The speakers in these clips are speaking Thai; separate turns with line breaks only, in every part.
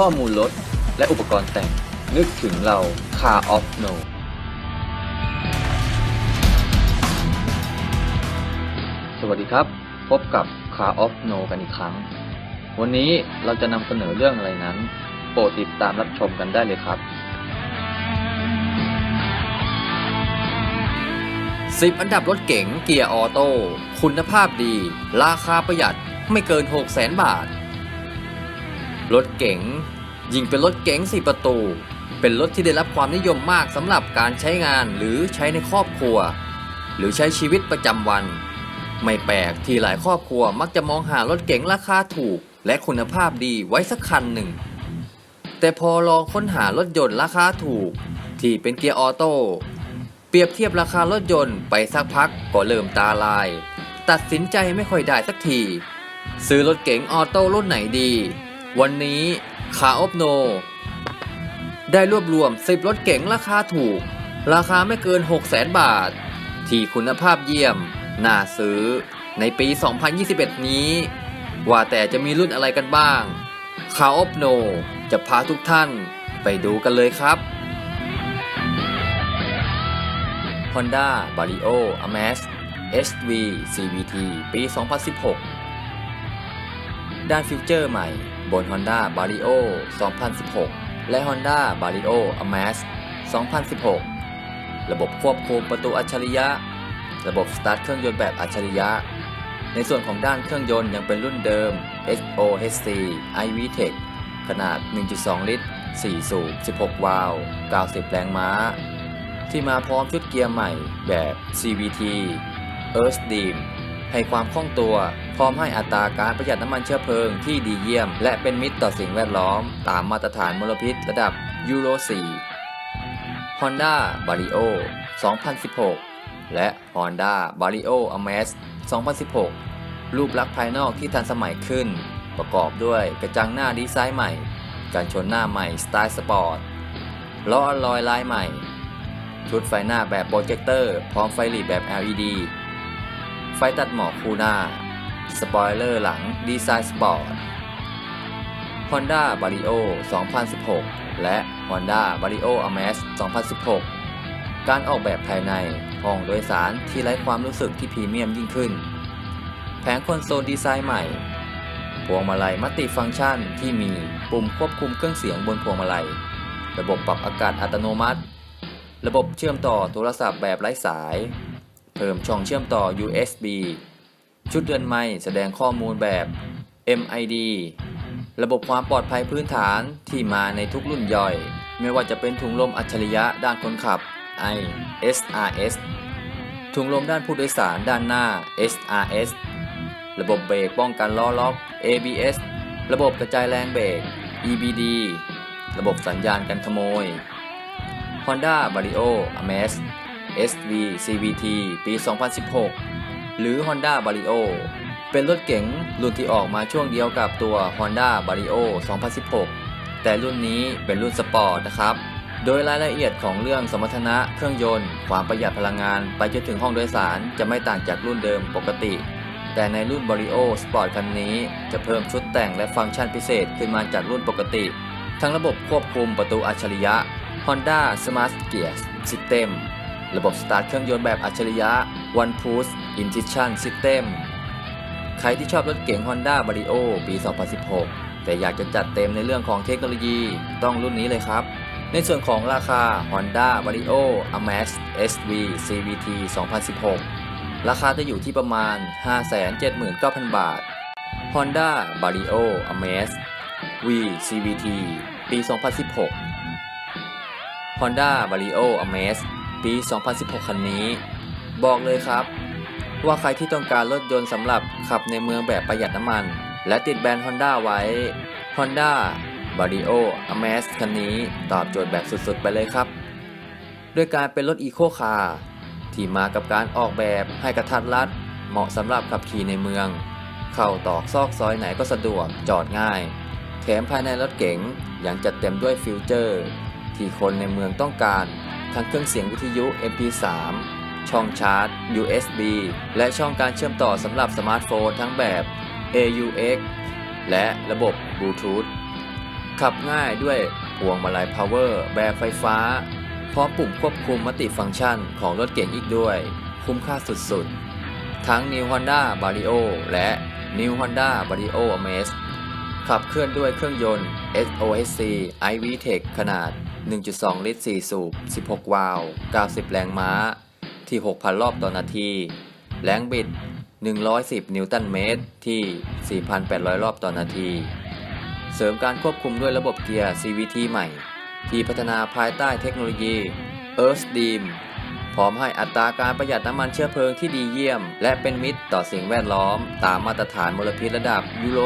ข้อมูลรถและอุปกรณ์แต่ง นึกถึงเรา Car of No สวัสดีครับ พบกับ Car of No กันอีกครั้ง วันนี้เราจะนำเสนอเรื่องอะไรนั้น โปรดติดตามรับชมกันได้เลยครับ
10 อันดับรถเก๋งเกียร์ออโต้คุณภาพดี ราคาประหยัดไม่เกิน 6 0 0 0 0 0 บาท รถเก๋งยิ่งเป็นรถเก๋ง4ประตู เป็นรถที่ได้รับความนิยมมากสำหรับการใช้งานหรือใช้ในครอบครัว หรือใช้ชีวิตประจำวัน ไม่แปลกที่หลายครอบครัวมักจะมองหารถเก๋งราคาถูก และคุณภาพดีไว้สักคันหนึ่ง แต่พอลองค้นหารถยนต์ราคาถูก ที่เป็นเกียร์ออโต้เปรียบเทียบราคารถยนต์ไปสักพักก็เริ่มตาลาย ตัดสินใจไม่ค่อยได้สักทีซื้อรถเก๋งออโต้รุ่นไหนดี วันนี้ขาอบโน ได้รวบรวม 10 รถเก๋งราคาถูก ราคาไม่เกิน 6 0 0 0 0 0 บาท ที่คุณภาพเยี่ยม น่าซื้อ ในปี 2021 นี้ ว่าแต่จะมีรุ่นอะไรกันบ้างขาอบโน จะพาทุกท่านไปดูกันเลยครับ Honda Vario Amax SV CVT ปี 2016 ด้านฟิวเจอร์ใหม่ บน Honda Vario 2016 และ Honda Vario Amax 2016 ระบบควบคุมประตูอัจฉริยะ ระบบสตาร์ทเครื่องยนต์แบบอัจฉริยะ ในส่วนของด้านเครื่องยนต์ยังเป็นรุ่นเดิม SOHC iVTEC ขนาด 1.2 ลิตร 4 สูบ 16 วาล์ว 90 แรงม้า ที่มาพร้อมชุดเกียร์ใหม่แบบ CVT Earth Deam ให้ความคล่องตัว พร้อมให้อัตราการประหยัดน้ำมันเชื้อเพลิงที่ดีเยี่ยม และเป็นมิตรต่อสิ่งแวดล้อม ตามมาตรฐานมลพิษระดับยูโร 4 Honda Vario 2016 และ Honda Vario Amax 2016 รูปลักษณ์ภายนอกที่ทันสมัยขึ้น ประกอบด้วยกระจังหน้าดีไซน์ใหม่ การชนหน้าใหม่สไตล์สปอร์ตล้ออลลอยลายใหม่ ชุดไฟหน้าแบบโปรเจคเตอร์ พร้อมไฟหลีแบบ LED ไฟตัดหมอกคูหน้า สปอยเลอร์หลังดีไซน์สปอร์ต Honda Vario 2016 และ Honda Vario Amax 2016 การออกแบบภายในห้องโดยสารที่ไร้ความรู้สึกที่พรีเมียมยิ่งขึ้น แผงคอนโซลดีไซน์ใหม่ พวงมาลัยมัลติฟังก์ชันที่มีปุ่มควบคุมเครื่องเสียงบนพวงมาลัย ระบบปรับอากาศอัตโนมัติ ระบบเชื่อมต่อโทรศัพท์แบบไร้สาย เพิ่มช่องเชื่อมต่อ USB ชุดเรือนไม้แสดงข้อมูลแบบ MID ระบบความปลอดภัยพื้นฐานที่มาในทุกรุ่นย่อย ไม่ว่าจะเป็นถุงลมอัจฉริยะด้านคนขับ I SRS ถุงลมด้านผู้โดยสารด้านหน้า SRS ระบบเบรกป้องกันล้อล็อก ABS ระบบกระจายแรงเบรก EBD ระบบสัญญาณกันขโมย Honda Vario Amax SV CVT ปี 2016 หรือ Honda Vario เป็นรถเก๋งรุ่นที่ออกมาช่วงเดียวกับตัว Honda Vario 2016 แต่รุ่นนี้เป็นรุ่นสปอร์ตนะครับ โดยรายละเอียดของเรื่องสมรรถนะเครื่องยนต์ ความประหยัดพลังงานไปจนถึงห้องโดยสารจะไม่ต่างจากรุ่นเดิมปกติ แต่ในรุ่น Vario Sport คันนี้จะเพิ่มชุดแต่งและฟังก์ชันพิเศษขึ้นมาจากรุ่นปกติ ทั้งระบบควบคุมประตูอัจฉริยะ Honda Smart Gear System ระบบสตาร์ทเครื่องยนต์แบบอัจฉริยะ One Push Ignition System ใครที่ชอบรถเก๋ง Honda Vario ปี 2016 แต่อยากจะจัดเต็มในเรื่องของเทคโนโลยีต้องรุ่นนี้เลยครับ ในส่วนของราคา Honda Vario Amax SV CVT 2016 ราคาจะอยู่ที่ประมาณ 579,000 บาท Honda Vario Amax V CVT ปี 2016 Honda Vario Amaze ปี 2016 คันนี้ บอกเลยครับ ว่าใครที่ต้องการรถยนต์สำหรับขับในเมืองแบบประหยัดน้ำมัน และติดแบรนด์ Honda ไว้ Honda Vario a m a z คันนี้ตอบโจทย์แบบสุดๆ ไปเลยครับ ด้วยการเป็นรถอีโคคาร์ที่มากับการออกแบบให้กระทัดรัด เหมาะสำหรับขับขี่ในเมือง เข้าตอกซอกซอยไหนก็สะดวกจอดง่าย แถมภายในรถเก๋งยังจัดเต็มด้วยฟิวเจอร์ ที่คนในเมืองต้องการ ทั้งเครื่องเสียงวิทยุ MP3 ช่องชาร์จ USB และช่องการเชื่อมต่อสำหรับสมาร์ทโฟนทั้งแบบ AUX และระบบบลูทูธขับง่ายด้วยพวงมาลัยพาวเวอร์แบบไฟฟ้า พร้อมปุ่มควบคุมมัลติฟังก์ชันของรถเก๋งอีกด้วย คุ้มค่าสุดๆ ทั้ง New Honda Vario และ New Honda Vario Amaze ขับเคลื่อนด้วยเครื่องยนต์ SOHC iVTEC ขนาด 1.2 ลิตร 4 สูบ 16 วาล์ว90 แรงม้า ที่ 6,000 รอบต่อนาที แรงบิด 110 นิวตันเมตร ที่ 4,800 รอบต่อนาที เสริมการควบคุมด้วยระบบเกียร์ CVT ใหม่ ที่พัฒนาภายใต้เทคโนโลยี Earthbeam พร้อมให้อัตราการประหยัดน้ำมันเชื้อเพลิงที่ดีเยี่ยม และเป็นมิตรต่อสิ่งแวดล้อม ตามมาตรฐานมลพิษระดับยูโร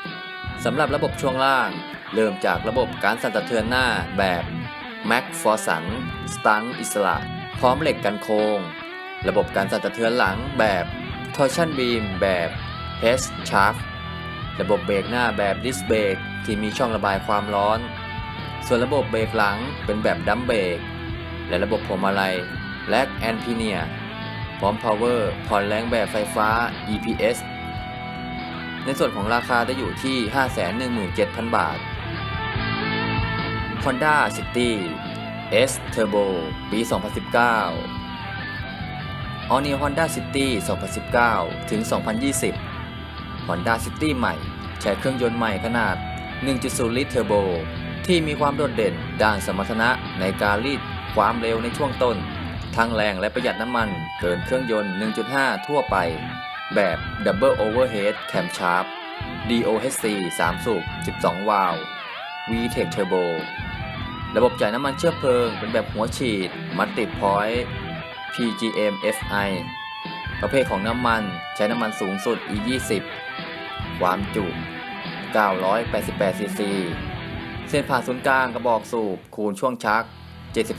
4 สำหรับระบบช่วงล่าง เริ่มจากระบบการสั่นสะเทือนหน้าแบบ Mac f o r s o n สตังอิสระ พร้อมเหล็กกันโค้งระบบการสั่นสะเทือนหลังแบบ Torsion Beam แบบ H Shaft ระบบเบรกหน้าแบบ Disc Brake ที่มีช่องระบายความร้อน ส่วนระบบเบรกหลังเป็นแบบดัมเบรกและระบบพวงมาลัย Lag and Pinion พร้อม Power ผ่อนแรงแบบไฟฟ้า EPS ในส่วนของราคาจะอยู่ที่ 517,000 บาท Honda City S Turbo ปี 2019 All New Honda City 2019 ถึง 2020 Honda City ใหม่ ใช้เครื่องยนต์ใหม่ขนาด 1.0 ลิตรเทอร์โบ ที่มีความโดดเด่นด้านสมรรถนะในการรีดความเร็วในช่วงต้น ทั้งแรงและประหยัดน้ำมันเกินเครื่องยนต์ 1.5 ทั่วไป แบบ Double Overhead Camshaft DOHC 3 สูบ 12 วาล์ว VTEC Turbo ระบบจ่ายน้ำมันเชื้อเพลิงเป็นแบบหัวฉีด Multi Point PGM FI ประเภทของน้ำมันใช้น้ำมันสูงสุด E20 ความจุ 988 ซีซี เส้นผ่านศูนย์กลางกระบอกสูบ คูณช่วงชัก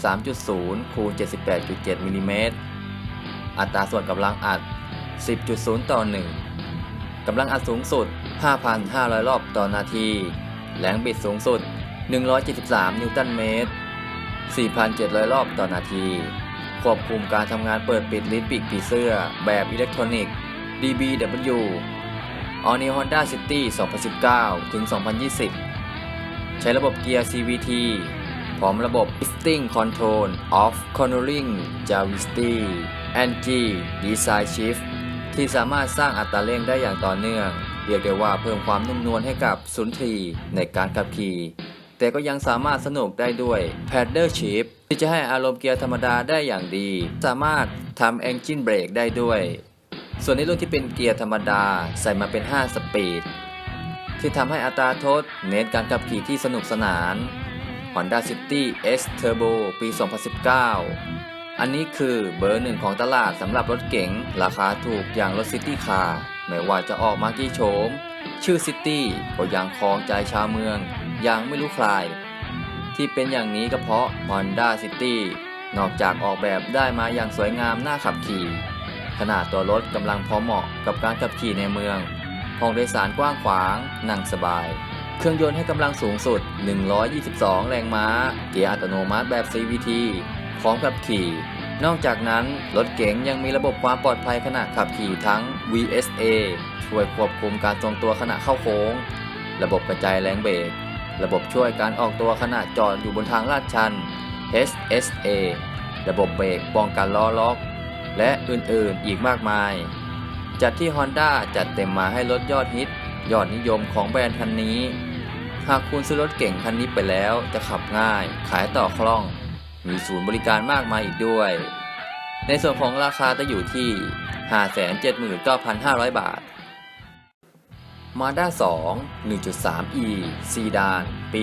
73.0 คูณ 78.7 มิลลิเมตร อัตราส่วนกำลังอัด 10.0 ต่อ 1 กำลังอัดสูงสุด 5,500 รอบต่อนาที แรงบิดสูงสุด 173 นิวตันเมตร 4,700 รอบต่อนาที ควบคุมการทำงานเปิดปิดลิ้นปีกผีเสื้อ แบบอิเล็กทรอนิกส์ DBW All New Honda City 2019 ถึง 2020 ใช้ระบบเกียร์ CVT พร้อมระบบ Lifting Control of Cornering Javistry and G Design Shift ที่สามารถสร้างอัตราเร่งได้อย่างต่อเนื่อง เรียกได้ว่าเพิ่มความนุ่มนวลให้กับสุนทรีในการขับขี่ แต่ก็ยังสามารถสนุกได้ด้วย Paddle Shift ที่จะให้อารมณ์เกียร์ธรรมดาได้อย่างดี สามารถทำ Engine Brake ได้ด้วย ส่วนในรุ่นที่เป็นเกียร์ธรรมดาใส่มาเป็น 5 สปีด ที่ทำให้อัตราทษเน้นการขับขี่ที่สนุกสนาน Honda City S Turbo ปี 2019 อันนี้คือเบอร์หนึ่งของตลาดสำหรับรถเก๋ง ราคาถูกอย่างรถ City Car ไม่ว่าจะออกมากี่โฉม ชื่อ City ก็ยังครองใจชาวเมือง ย่างไม่รู้ใครที่เป็นอย่างนี้ก็เพราะ Honda City นอกจากออกแบบได้มาอย่างสวยงามน่าขับขี่ ขนาดตัวรถกำลังพอเหมาะกับการขับขี่ในเมือง ห้องโดยสารกว้างขวาง นั่งสบาย เครื่องยนต์ให้กำลังสูงสุด 122 แรงม้า เกียร์อัตโนมัติแบบ CVT พร้อมขับขี่ นอกจากนั้น รถเก๋งยังมีระบบความปลอดภัยขณะขับขี่ทั้ง VSA ช่วยควบคุมการทรงตัวขณะเข้าโค้ง ระบบกระจายแรงเบรก ระบบช่วยการออกตัวขณะจอดอยู่บนทางลาดชัน HSA ระบบเบรกป้องกันล้อล็อก และอื่นๆอีกมากมาย จัดที่ Honda จัดเต็มมาให้รถยอดฮิต ยอดนิยมของแบรนด์คันนี้ หากคุณซื้อรถเก่งคันนี้ไปแล้วจะขับง่าย ขายต่อคล่อง มีศูนย์บริการมากมายอีกด้วย ในส่วนของราคาจะอยู่ที่ 579,500 บาท Mazda 2 1.3e ซีดาน ปี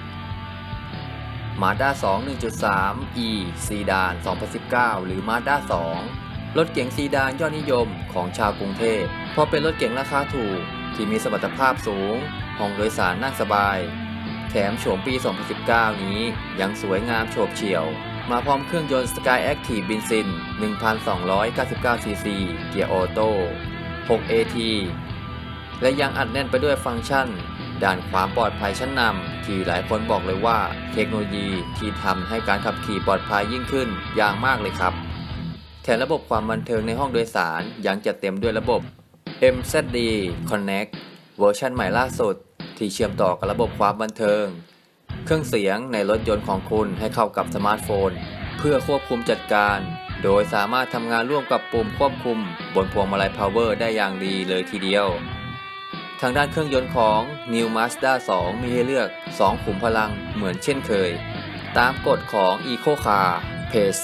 2019 Mazda 2 1.3e ซีดาน 2019 หรือ Mazda 2 รถเก๋งซีดานยอดนิยมของชาวกรุงเทพ เพราะเป็นรถเก๋งราคาถูก ที่มีสมรรถภาพสูง ห้องโดยสารนั่งสบาย แถมโฉมปี 2019 นี้ยังสวยงามโฉบเฉี่ยว มาพร้อมเครื่องยนต์ Sky Active บินซิน 1,299 ซีซี เกียร์ออโต้ 6 AT และยังอัดแน่นไปด้วยฟังก์ชันด้านความปลอดภัยชั้นนำที่หลายคนบอกเลยว่า เทคโนโลยีที่ทำให้การขับขี่ปลอดภัยยิ่งขึ้นอย่างมากเลยครับ แถมระบบความบันเทิงในห้องโดยสารยังจัดเต็มด้วยระบบ MZD Connect เวอร์ชันใหม่ล่าสุด ที่เชื่อมต่อกับระบบความบันเทิง เครื่องเสียงในรถยนต์ของคุณให้เข้ากับสมาร์ทโฟน เพื่อควบคุมจัดการ โดยสามารถทำงานร่วมกับปุ่มควบคุม บนพวงมาลัย Power ได้อย่างดีเลยทีเดียว ทางด้านเครื่องยนต์ของ New Mazda 2 มีให้เลือก 2 ขุมพลังเหมือนเช่นเคย ตามกฎของ Eco Car Phase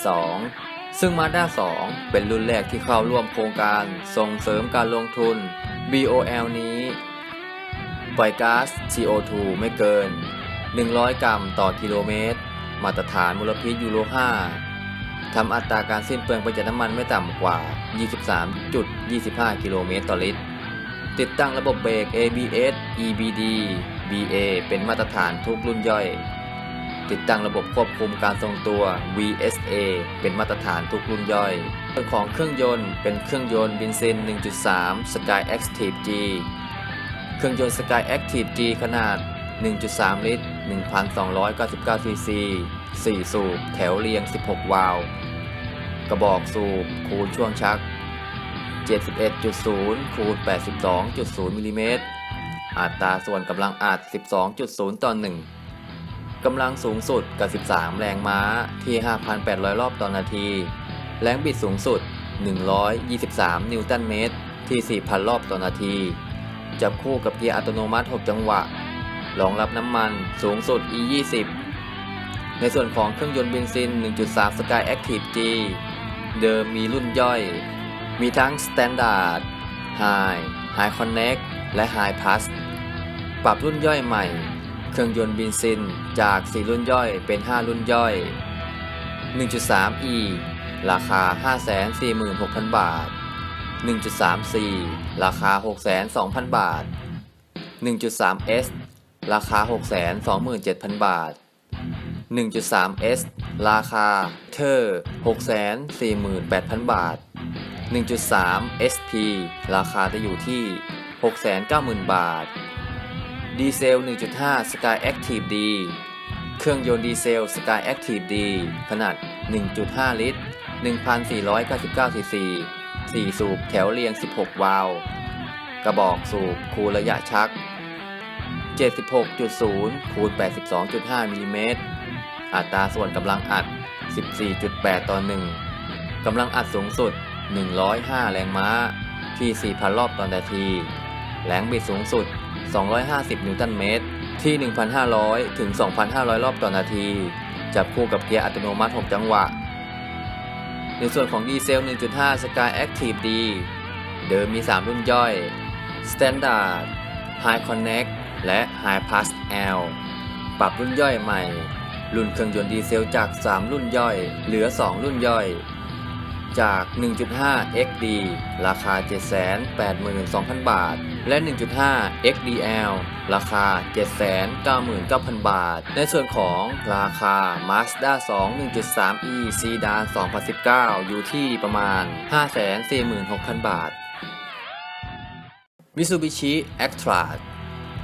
2 ซึ่ง Mazda 2 เป็นรุ่นแรกที่เข้าร่วมโครงการส่งเสริมการลงทุน BOL นี้ ปล่อยก๊าซ CO2 ไม่เกิน 100 กรัมต่อกิโลเมตร มาตรฐานมลพิษยูโร 5 ทำอัตราการสิ้นเปลืองประหยัดน้ำมันไม่ต่ำกว่า 23.25 กิโลเมตรต่อลิตร ติดตั้งระบบเบรก ABS EBD BA เป็นมาตรฐานทุกรุ่นย่อย ติดตั้งระบบควบคุมการทรงตัว VSA เป็นมาตรฐานทุกรุ่นย่อยส่วนของเครื่องยนต์เป็นเครื่องยนต์บินซิน 1.3 Sky Active G เครื่องยนต์ Sky Active G ขนาด 1.3 ลิตร 1,299 ซีซี 4 สูบ แถวเรียง 16 วาล์ว กระบอกสูบ คูณช่วงชัก 71.0คูณ82.0มิลลิเมตรอัตราส่วนกำลังอัด 12.0 ต่อ 1 กำลังสูงสุดกับ 13 แรงม้าที่ 5,800 รอบต่อนาที แรงบิดสูงสุด 123 นิวตันเมตรที่ 4,000 รอบต่อนาที จับคู่กับเกียร์อัตโนมัติ 6 จังหวะ รองรับน้ำมันสูงสุด E20 ในส่วนของเครื่องยนต์เบนซิน 1.3 Sky Active G เดิมมีรุ่นย่อย มีทั้ง Standard High High Connect และ High Plus ปรับรุ่นย่อยใหม่ เครื่องยนต์เบนซินจาก 4 รุ่นย่อยเป็น 5 รุ่นย่อย 1.3e ราคา 546,000 บาท 1.3c ราคา 602,000 บาท 1.3s ราคา 627,000 บาท 1.3s ราคาเธอ648,000 บาท 1.3 SP ราคาจะอยู่ที่ 690,000 บาท ดีเซล 1.5 Sky Active D เครื่องยนต์ดีเซล Sky Active D ขนาด 1.5 ลิตร 1,499 ซีซี 4 สูบแถวเรียง 16 วาล์วกระบอกสูบคูณระยะชัก 76.0 คูณ 82.5 มิลลิเมตร อัตราส่วนกำลังอัด 14.8 ต่อ 1 กำลังอัดสูงสุด 105 แรงม้าที่ 4,000 รอบต่อนาที แรงบิดสูงสุด 250 นิวตันเมตร ที่ 1,500 ถึง 2,500 รอบต่อนาที จับคู่กับเกียร์อัตโนมัติ 6 จังหวะ ในส่วนของดีเซล 1.5 Sky Active D เดิมมี 3 รุ่นย่อย Standard High Connect และ High Plus L ปรับรุ่นย่อยใหม่ รุ่นเครื่องยนต์ดีเซลจาก 3 รุ่นย่อย เหลือ 2 รุ่นย่อย จาก 1.5 XD ราคา 782,000 บาท และ 1.5 XDL ราคา 799,000 บาท ในส่วนของราคา Mazda 2 1.3e Sedan 2019 อยู่ที่ประมาณ 546,000 บาท Mitsubishi Actra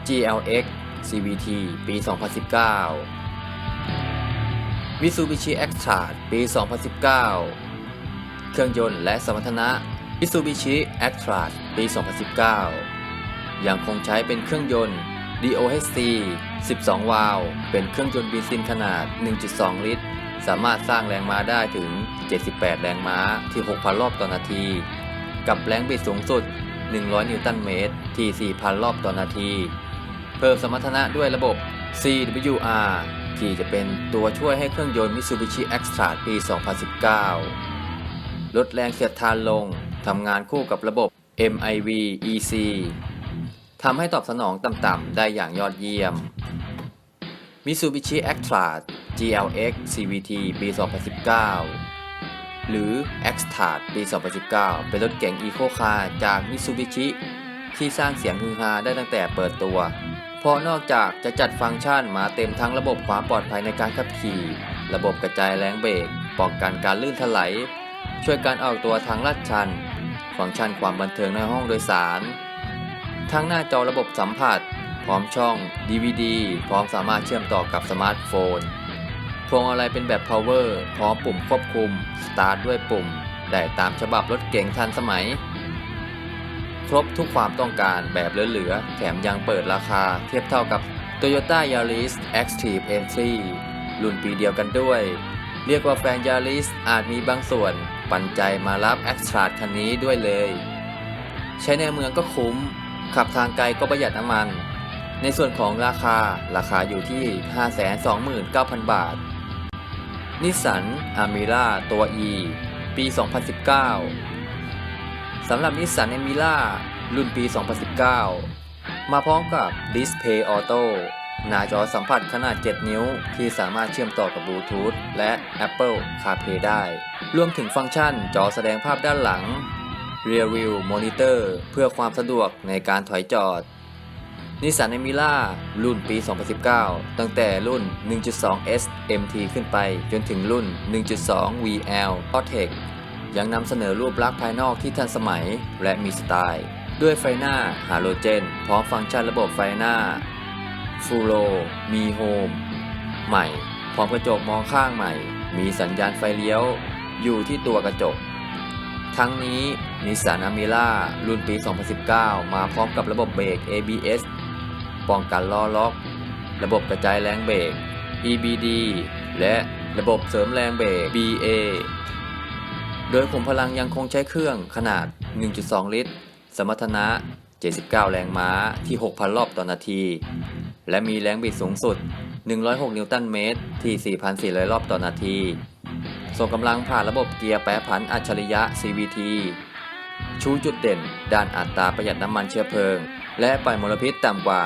GLX CVT ปี 2019 Mitsubishi Actra ปี 2019 เครื่องยนต์และสมรรถนะ Mitsubishi Actra ปี 2019 ยังคงใช้เป็นเครื่องยนต์ DOHC 12 วาล์วเป็นเครื่องยนต์เบนซินขนาด 1.2 ลิตร สามารถสร้างแรงม้าได้ถึง 78 แรงม้าที่ 6,000 รอบต่อนาที กับแรงบิดสูงสุด 100 นิวตันเมตรที่ 4,000 รอบต่อนาที เพิ่มสมรรถนะด้วยระบบ CWR ที่จะเป็นตัวช่วยให้เครื่องยนต์ Mitsubishi Extra ปี 2019 ลดแรงเสียดทานลงทำงานคู่กับระบบ MIV EC ทำให้ตอบสนองต่ำๆได้อย่างยอดเยี่ยม Mitsubishi Actra GLX CVT ปี 2019 หรือ x t a r ปี 2019 เป็นรถเก๋ง Eco Car จาก Mitsubishi ที่สร้างเสียงฮือฮาได้ตั้งแต่เปิดตัว เพราะนอกจากจะจัดฟังก์ชันมาเต็มทั้งระบบความปลอดภัยในการขับขี่ ระบบกระจายแรงเบรกป้องกันการลื่นถลาย ช่วยการออกตัวทางลาดชัน ฟังก์ชันความบันเทิงในห้องโดยสาร ทั้งหน้าจอระบบสัมผัส พร้อมช่อง DVD พร้อมสามารถเชื่อมต่อกับสมาร์ทโฟน พวงอะไรเป็นแบบ power พร้อมปุ่มควบคุมสตาร์ทด้วยปุ่ม ได้ตามฉบับรถเก๋งทันสมัย ครบทุกความต้องการแบบเหลือๆ แถมยังเปิดราคาเทียบเท่ากับ Toyota Yaris Active Entry รุ่นปีเดียวกันด้วย เรียกว่าแฟน Yaris อาจมีบางส่วน ปันใจมารับ a x t r a คันนี้ด้วยเลย ใช้ในเมืองก็คุ้ม ขับทางไกลก็ประหยัดน้ำมัน ในส่วนของราคาราคาอยู่ที่ 529,000 บาท นิสสันอามิล่าตัว E ปี 2019 สำหรับนิสสัน a อมิล่ารุ่นปี 2019 มาพร้อมกับ Display Auto หน้าจอสัมผัสขนาด 7 นิ้ว ที่สามารถเชื่อมต่อกับบลูทูธและ Apple CarPlay ได้ รวมถึงฟังก์ชันจอแสดงภาพด้านหลัง Rear View Monitor เพื่อความสะดวกในการถอยจอดนิสสัน a อมิล่ารุ่นปี 2019 ตั้งแต่รุ่น 1.2S MT ขึ้นไป จนถึงรุ่น 1.2 VL a u t e c ยังนำเสนอรูปลักษณ์ภายนอกที่ทันสมัยและมีสไตล์ ด้วยไฟหน้าฮาโลเจน พร้อมฟังก์ชันระบบไฟหน้า ฟูโรมีโฮมใหม่ พร้อมกระจกมองข้างใหม่ มีสัญญาณไฟเลี้ยว อยู่ที่ตัวกระจก ทั้งนี้นิสสันอ m มิล่ารุ่นปี 2019 มาพร้อมกับระบบเบรก ABS ป้องกันล้อล็อก ระบบกระจายแรงเบรก EBD และระบบเสริมแรงเบรก BA โดยขุมพลังยังคงใช้เครื่องขนาด 1.2 ลิตร สมรรถนะ 79 แรงม้าที่ 6,000 รอบต่อนาที และมีแรงบิดสูงสุด 106 นิวตันเมตร ที่ 4,400 รอบต่อนาที ส่งกำลังผ่านระบบเกียร์แปรผันอัจฉริยะ CVT ชูจุดเด่น ด้านอัตราประหยัดน้ำมันเชื้อเพลิง และปล่อยมลพิษต่ำกว่า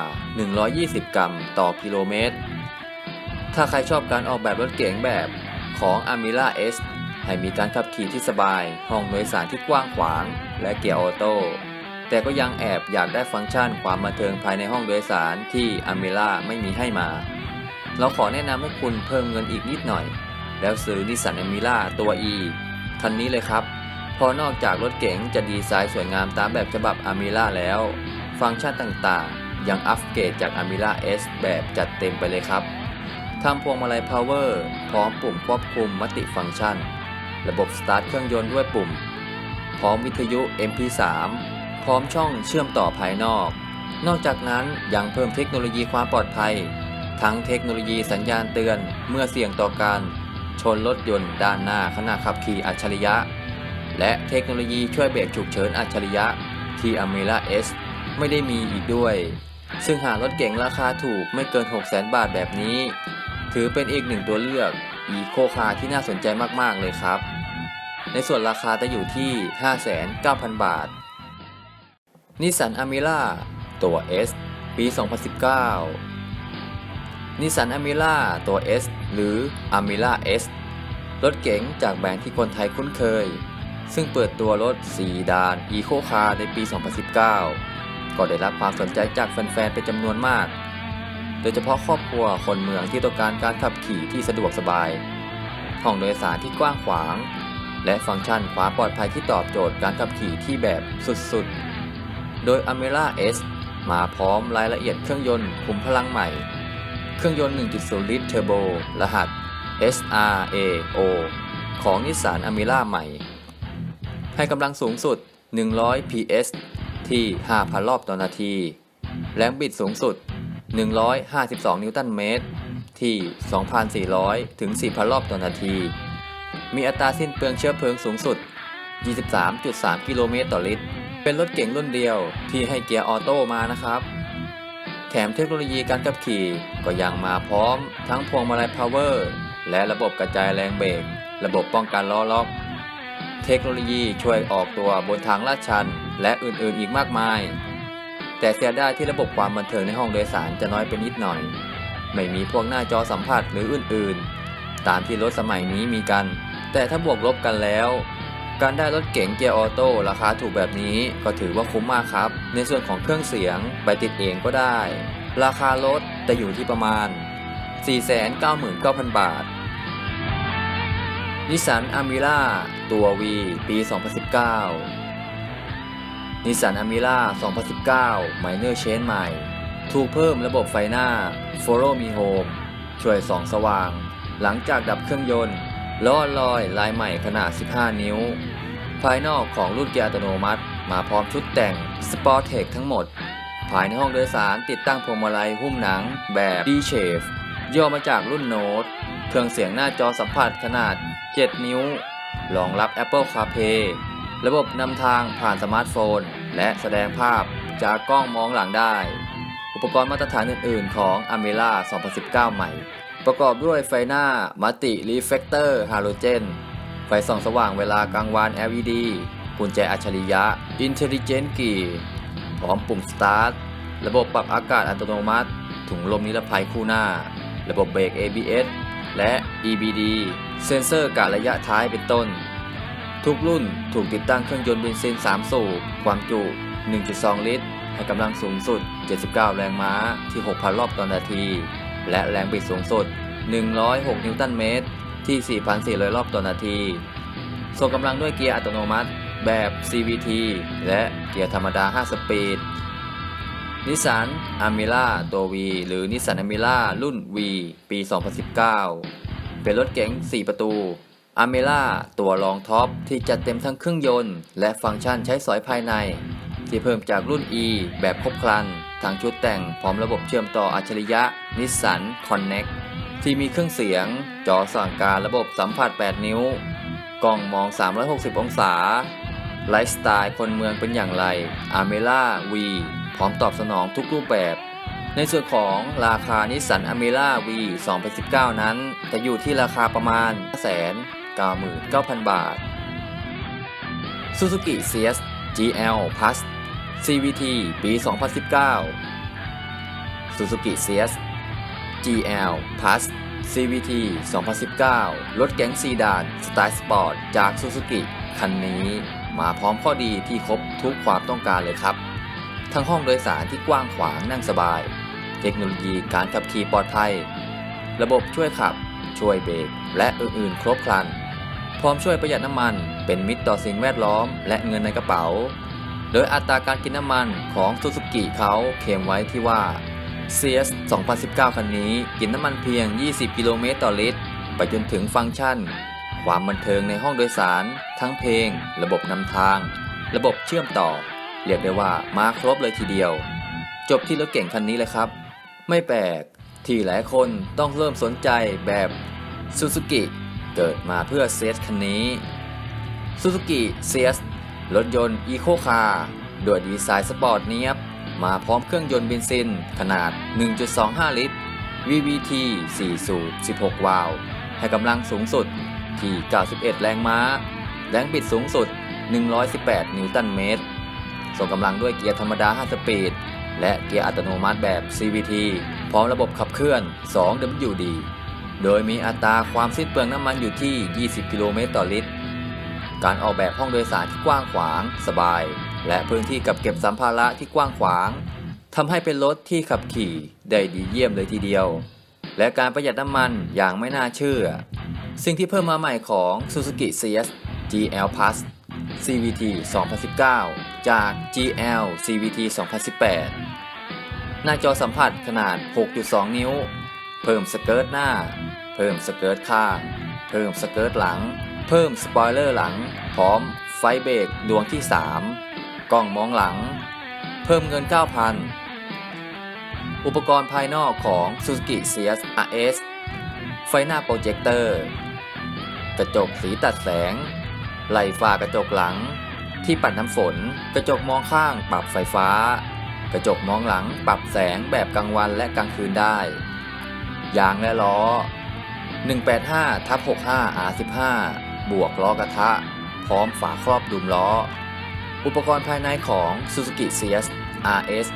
120 กรัมต่อกิโลเมตร ถ้าใครชอบการออกแบบรถเก๋งแบบของ a m i l a S ให้มีการขับขี่ที่สบาย ห้องโดยสารที่กว้างขวาง และเกียร์ออโต้ แต่ก็ยังแอบอยากได้ฟังก์ชันความบันเทิงภายในห้องโดยสารที่ a m i l a ไม่มีให้มา เราขอแนะนำให้คุณเพิ่มเงินอีกนิดหน่อย แล้วซื้อนิสสัน a m i l a ตัว E คันนี้เลยครับ พอนอกจากรถเก๋งจะดีไซน์สวยงามตามแบบฉบับ a m i l a แล้ว ฟังก์ชันต่างๆ ยังอัปเกรดจาก a m i l a S แบบจัดเต็มไปเลยครับทำพวงมาลัย Power พร้อมปุ่มควบคุมมัติฟังก์ชัน ระบบสตาร์ทเครื่องยนต์ด้วยปุ่ม พร้อมวิทยุ MP3 พร้อมช่องเชื่อมต่อภายนอก นอกจากนั้นยังเพิ่มเทคโนโลยีความปลอดภัย ทั้งเทคโนโลยีสัญญาณเตือนเมื่อเสี่ยงต่อการชนรถยนต์ด้านหน้าขณะขับขี่อัจฉริยะ และเทคโนโลยีช่วยเบรกฉุกเฉินอัจฉริยะ ที่ a m e r a S ไม่ได้มีอีกด้วย ซึ่งหากรถเก๋งราคาถูกไม่เกิน 600,000 บาทแบบนี้ ถือเป็นอีกหนึ่งตัวเลือกอีโคคาที่น่าสนใจมาก ๆ เลยครับ ในส่วนราคาจะอยู่ที่ 5,900 0 บาท นิสสันอ m มิล่าตัว S ปี 2019 นิสสันอ m มิล่าตัว S หรือ a m มิล่า S รถเก๋งจากแบรนด์ที่คนไทยคุ้นเคย ซึ่งเปิดตัวรถ4ดานอีโคคาในปี 2019 ก็ได้รับความสนใจจากแฟนๆ เป็นจำนวนมาก โดยเฉพาะครอบครัวคนเมืองที่ต้องการการขับขี่ที่สะดวกสบาย ห้องโดยสารที่กว้างขวาง และฟังก์ชันความปลอดภัยที่ตอบโจทย์การขับขี่ที่แบบสุดๆ โดย a m e r a S มาพร้อมรายละเอียดเครื่องยนต์ขุมพลังใหม่ เครื่องยนต์ 1.0 ลิตรเทอร์โบ รหัส SRAO ของนิสสันอ m มิล่าใหม่ ให้กำลังสูงสุด 100 PS ที่ 5,000 รอบต่อนาที แรงบิดสูงสุด 152 นิวตันเมตร ที่ 2,400 ถึง 4,000 รอบต่อนาที มีอัตราสิ้นเปลืองเชื้อเพลิงสูงสุด 23.3 กิโลเมตรต่อลิตร เป็นรถเก๋งรุ่นเดียวที่ให้เกียร์ออโต้มานะครับ แถมเทคโนโลยีการขับขี่ก็ยังมาพร้อม ทั้งพวงมาลัยพาวเวอร์และระบบกระจายแรงเบรก ระบบป้องกันล้อล็อก เทคโนโลยีช่วยออกตัวบนทางลาดชัน และอื่นๆอีกมากมาย แต่เสียดายที่ระบบความบันเทิงในห้องโดยสารจะน้อยไปนิดหน่อย ไม่มีพวกหน้าจอสัมผัสหรืออื่นๆ ตามที่รถสมัยนี้มีกัน แต่ถ้าบวกลบกันแล้ว การได้รถเก๋งเกียร์ออโต้ราคาถูกแบบนี้ก็ถือว่าคุ้มมากครับ ในส่วนของเครื่องเสียงไปติดเองก็ได้ ราคารถจะอยู่ที่ประมาณ 499,000 บาทนิสสันอามิล่าตัว V ปี 2019นิสสันอามิล่า2019 Minor Change ใหม่ ถูกเพิ่มระบบไฟหน้า Follow Me Home ช่วยส่องสว่าง หลังจากดับเครื่องยนต์ ล้อลอยลายใหม่ขนาด 15 นิ้ว ภายนอกของรุ่นเกียร์อัตโนมัติ มาพร้อมชุดแต่ง Sport Tech ทั้งหมด ภายในห้องโดยสารติดตั้งพวงมาลัยหุ้มหนังแบบ D-Shape ย่อมาจากรุ่นโน้ตเครื่องเสียงหน้าจอสัมผัสขนาด 7 นิ้ว รองรับ Apple CarPlay ระบบนำทางผ่านสมาร์ทโฟน และแสดงภาพจากกล้องมองหลังได้ อุปกรณ์มาตรฐานอื่น ๆ ของ a m e l a 2019 ใหม่ ประกอบด้วยไฟหน้ามัลติรีเฟกเตอร์ฮาโลเจน ไฟส่องสว่างเวลากลางวัน LED กุญแจอัจฉริยะ Intelligent Key พร้อมปุ่ม Start ระบบปรับอากาศอัตโนมัติ ถุงลมนิรภัยคู่หน้า ระบบเบรก ABS และ EBD เซ็นเซอร์กะระยะท้ายเป็นต้น ทุกรุ่นถูกติดตั้งเครื่องยนต์เบนซิน 3 สูบ ความจุ 1.2 ลิตร ให้กำลังสูงสุด 79 แรงม้าที่ 6,000 รอบต่อนาที และแรงบิดสูงสุด 106 นิวตันเมตร ที่ 4,400 รอบต่อนาที ส่งกำลังด้วยเกียร์อัตโนมัติแบบ CVT และเกียร์ธรรมดา 5 สปีด นิสสันอ m มิล่าตัว V หรือนิสสันอ m มิล่ารุ่น V ปี 2019 เป็นรถเก๋ง 4 ประตูอ m มิล่าตัวรองท็อปที่จัดเต็มทั้งเครื่องยนต์ และฟังก์ชันใช้สอยภายใน ที่เพิ่มจากรุ่น E แบบครบครัน ทั้งชุดแต่งพร้อมระบบเชื่อมต่ออัจฉริยะนิสสัน Connect ที่มีเครื่องเสียง จอสั่งการระบบสัมผัส 8 นิ้ว กล้องมอง 360 องศา ไลฟ์สไตล์คนเมืองเป็นอย่างไร a m e l a V พร้อมตอบสนองทุกรูปแบบ ในส่วนของราคานิสสันอ m e l a V 2019 นั้น จะอยู่ที่ราคาประมาณ599,000 บาท Suzuki CS GL Plus CVT ปี 2019 Suzuki CS GL Plus CVT 2019 รถแก๊งซีดานสไตล์สปอร์ตจาก Suzuki คันนี้มาพร้อมข้อดีที่ครบทุกความต้องการเลยครับ ทั้งห้องโดยสารที่กว้างขวางนั่งสบาย เทคโนโลยีการขับขี่ปลอดภัย ระบบช่วยขับ ช่วยเบรกและอื่นๆ ครบครัน พร้อมช่วยประหยัดน้ำมัน เป็นมิตรต่อสิ่งแวดล้อม และเงินในกระเป๋า โดยอัตราการกินน้ำมันของ Suzuki เขาเคลมไว้ที่ว่า CS 2019 คันนี้กินน้ำมันเพียง 20 กิโลเมตรต่อลิตร ไปจนถึงฟังก์ชัน ความบันเทิงในห้องโดยสาร ทั้งเพลง ระบบนำทาง ระบบเชื่อมต่อ เรียกได้ว่ามาครบเลยทีเดียว จบที่รถเก่งคันนี้เลยครับ ไม่แปลกที่หลายคนต้องเริ่มสนใจแบบ Suzuki เกิดมาเพื่อเซสคันนี้ Suzuki CS รถยนต์ Eco Car ด้วยดีไซน์สปอร์ตเนียบ มาพร้อมเครื่องยนต์เบนซิน ขนาด 1.25 ลิตร VVT 4 สูบ 16 วาล์วให้กำลังสูงสุดที่ 91 แรงม้า แรงบิดสูงสุด 118 นิวตันเมตร ส่งกำลังด้วยเกียร์ธรรมดา 5 สปีด และเกียร์อัตโนมัติแบบ CVT พร้อมระบบขับเคลื่อน 2WD โดยมีอัตราความสิ้นเปลืองน้ำมันอยู่ที่ 20 กิโลเมตรต่อลิตร การออกแบบห้องโดยสารที่กว้างขวาง สบาย และพื้นที่กับเก็บสัมภาระที่กว้างขวางทำให้เป็นรถที่ขับขี่ได้ดีเยี่ยมเลยทีเดียว และการประหยัดน้ำมันอย่างไม่น่าเชื่อ สิ่งที่เพิ่มมาใหม่ของ Suzuki CS GL Plus CVT 2019 จาก GL CVT 2018 หน้าจอสัมผัสขนาด 6.2 นิ้ว เพิ่มสเกิร์ตหน้า เพิ่มสเกิร์ตข้าง เพิ่มสเกิร์ตหลัง เพิ่มสปอยเลอร์หลัง พร้อมไฟเบรกดวงที่ 3 กล้องมองหลัง เพิ่มเงิน 9,000 อุปกรณ์ภายนอกของ Suzuki CS RS ไฟหน้าโปรเจคเตอร์ กระจกสีตัดแสง ไหล่ฟ้ากระจกหลัง ที่ปัดน้ำฝน กระจกมองข้างปรับไฟฟ้า กระจกมองหลังปรับแสงแบบกลางวันและกลางคืนได้ ยางและล้อ 185ทับ65 R15 บวกล้อกระทะ พร้อมฝาครอบดุมล้อ อุปกรณ์ภายในของ Suzuki CS RS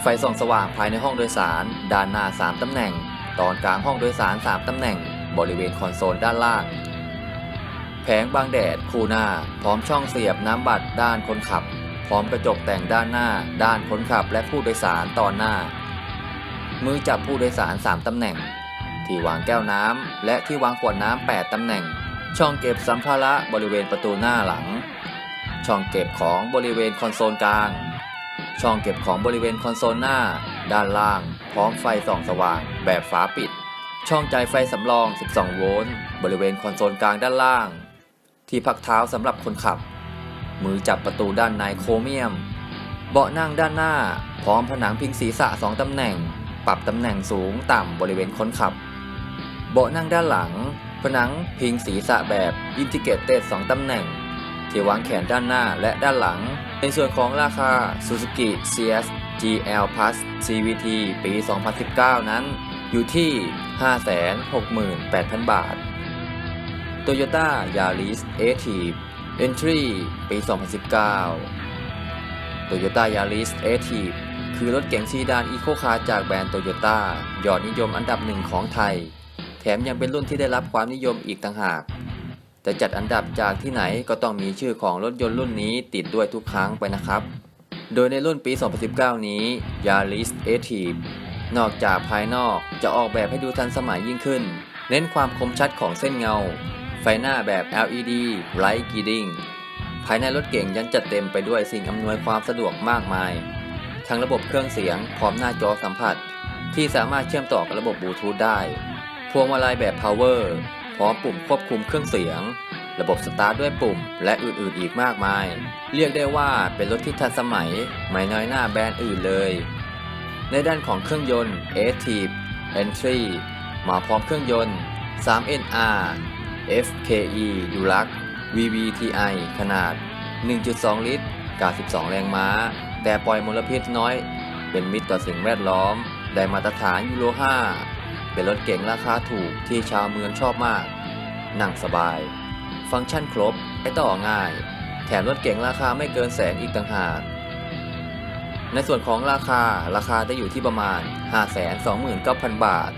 ไฟส่องสว่างภายในห้องโดยสาร ด้านหน้า 3 ตำแหน่ง ตอนกลางห้องโดยสาร 3 ตำแหน่ง บริเวณคอนโซลด้านล่าง แผงบังแดดคู่หน้า พร้อมช่องเสียบน้ำบัตรด้านคนขับ พร้อมกระจกแต่งด้านหน้า ด้านคนขับและผู้โดยสารตอนหน้า มือจับผู้โดยสาร 3 ตำแหน่ง ที่วางแก้วน้ำและที่วางขวดน้ำ8ตำแหน่ง ช่องเก็บสัมภาระบริเวณประตูหน้าหลัง ช่องเก็บของบริเวณคอนโซลกลาง ช่องเก็บของบริเวณคอนโซลหน้า ด้านล่าง พร้อมไฟส่องสว่างแบบฝาปิด ช่องจ่ายไฟสำรอง 12 โวลต์ บริเวณคอนโซลกลางด้านล่าง ที่พักเท้าสำหรับคนขับ มือจับประตูด้านในโครเมียม เบาะนั่งด้านหน้า พร้อมผนังพิงศีรษะ 2 ตำแหน่ง ปรับตำแหน่งสูงต่ำบริเวณคนขับ เบาะนั่งด้านหลัง ผนังพิงศีรษะแบบอินทิเกตเต็ด2ตำแหน่ง ที่วางแขนด้านหน้าและด้านหลัง ในส่วนของราคา Suzuki CS GL Plus CVT ปี 2019 นั้น อยู่ที่ 568,000 บาท Toyota Yaris Active Entry ปี 2019 Toyota Yaris Active คือรถเก๋งซีดานอีโคคาร์จากแบรนด์ Toyota ยอดนิยมอันดับหนึ่งของไทย แถมยังเป็นรุ่นที่ได้รับความนิยมอีกต่างหาก แต่จัดอันดับจากที่ไหนก็ต้องมีชื่อของรถยนต์รุ่นนี้ติดด้วยทุกครั้งไปนะครับ โดยในรุ่นปี 2019 นี้ Yaris a t i v e นอกจากภายนอกจะออกแบบให้ดูทันสมัยยิ่งขึ้น เน้นความคมชัดของเส้นเงา ไฟหน้าแบบ LED Light Guiding ภายในรถเก่งยังจัดเต็มไปด้วยสิ่งอำนวยความสะดวกมากมาย ทั้งระบบเครื่องเสียงพร้อมหน้าจอสัมผัส ที่สามารถเชื่อมต่อกับระบบบลูทูธได้ พวงมาลัยแบบ Power พร้อมปุ่มควบคุมเครื่องเสียง ระบบสตาร์ทด้วยปุ่ม และอื่นๆอีกมากมาย เรียกได้ว่าเป็นรถที่ทันสมัย ไม่น้อยหน้าแบรนด์อื่นเลย ในด้านของเครื่องยนต์ Active Entry มาพร้อมเครื่องยนต์ 3NR FKE Dulux VVTi ขนาด 1.2 ลิตรกับ12แรงม้า แต่ปล่อยมลพิษน้อย เป็นมิตรต่อสิ่งแวดล้อม ได้มาตรฐานยูโร 5 เป็นรถเก๋งราคาถูกที่ชาวเมืองชอบมาก นั่งสบาย ฟังก์ชันครบใช้ต่อง่าย แถมรถเก๋งราคาไม่เกินแสนอีกต่างหากในส่วนของราคาราคาจะอยู่ที่ประมาณ 529,000 บาท